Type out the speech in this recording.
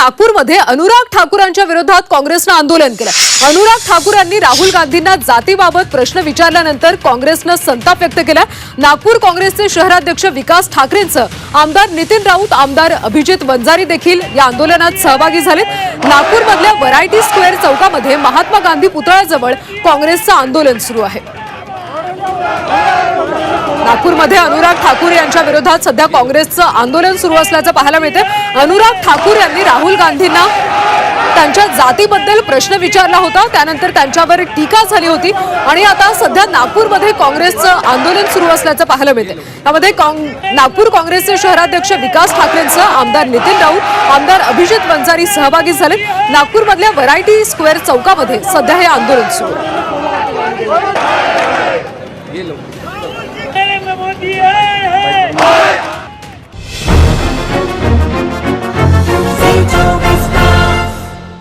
नागपूरमध्ये अनुराग ठाकूरांच्या विरोधात काँग्रेसनं आंदोलन केलं. अनुराग ठाकूर यांनी राहुल गांधींना जातीबाबत प्रश्न विचारल्यानंतर काँग्रेसनं संताप व्यक्त केला. नागपूर काँग्रेसचे शहराध्यक्ष विकास ठाकरेंचं आमदार नितीन राऊत आमदार अभिजित वंजारी देखील या आंदोलनात सहभागी झाले नागपूरमधल्या व्हरायटी स्क्वेअर चौकामध्ये महात्मा गांधी पुतळ्याजवळ काँग्रेसचं आंदोलन सुरू आहे. नागपूरमध्ये अनुराग ठाकूर यांच्या विरोधात सध्या काँग्रेसचं आंदोलन सुरू असल्याचं पाहायला मिळते अनुराग ठाकूर यांनी राहुल गांधींना त्यांच्या जातीबद्दल प्रश्न विचारला होता. त्यानंतर त्यांच्यावर टीका झाली होती. आणि आता सध्या नागपूरमध्ये काँग्रेसचं आंदोलन सुरू असल्याचं पाहायला मिळते त्यामध्ये नागपूर काँग्रेसचे शहराध्यक्ष विकास ठाकरेंचं आमदार नितीन राऊत आमदार अभिजित वंजारी सहभागी झाले नागपूरमधल्या व्हरायटी स्क्वेअर चौकामध्ये सध्या हे आंदोलन सुरू आहे नरेंद्र मोदी है, है